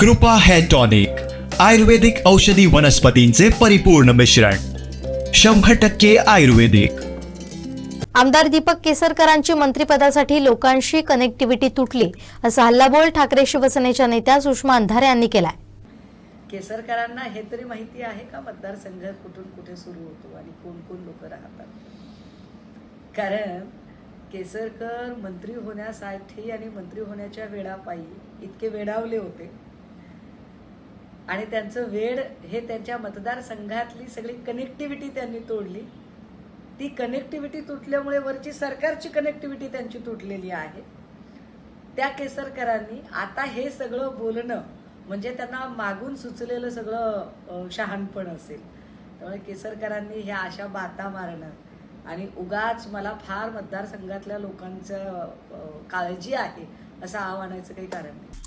कृपा hair tonic आयुर्वेदिक औषधी वनस्पतींचे परिपूर्ण मिश्रण शंभर टक्के आयुर्वेदिक. आमदार दीपक केसरकरांची मंत्रिपदासाठी लोकांशी कनेक्टिव्हिटी तुटली असा हल्लाबोल ठाकरे शिवसेनेच्या नेत्या सुषमा अंधारे यांनी केलाय. केसरकरांना हे तरी माहिती आहे का? मतदारसंघ कुठून कुठे सुरू होतो आणि कोण कोण लोक राहतात? कारण केसरकर मंत्री होण्यासाठी आणि मंत्री होण्याच्या वेळापायी इतके वेडावले होते. आणि त्यांचं वेळ हे त्यांच्या मतदारसंघातली सगळी कनेक्टिव्हिटी त्यांनी तोडली. ती कनेक्टिव्हिटी तुटल्यामुळे वरची सरकारची कनेक्टिव्हिटी त्यांची तुटलेली आहे. त्या केसरकरांनी आता हे सगळं बोलणं म्हणजे त्यांना मागून सुचलेलं सगळं शहाणपण असेल. त्यामुळे केसरकरांनी ह्या अशा बाता मारणं आणि उगाच मला फार मतदारसंघातल्या लोकांचं काळजी आहे असं आव्हानाचं काही कारण नाही.